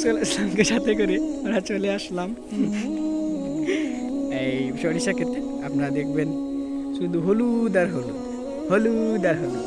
চুল সঙ্গে সাথে করে আমরা চলে আসলাম এই সরিষা খেতে আপনারা দেখবেন শুধু হলুদ আর হলুদ হলুদ আর হলুদ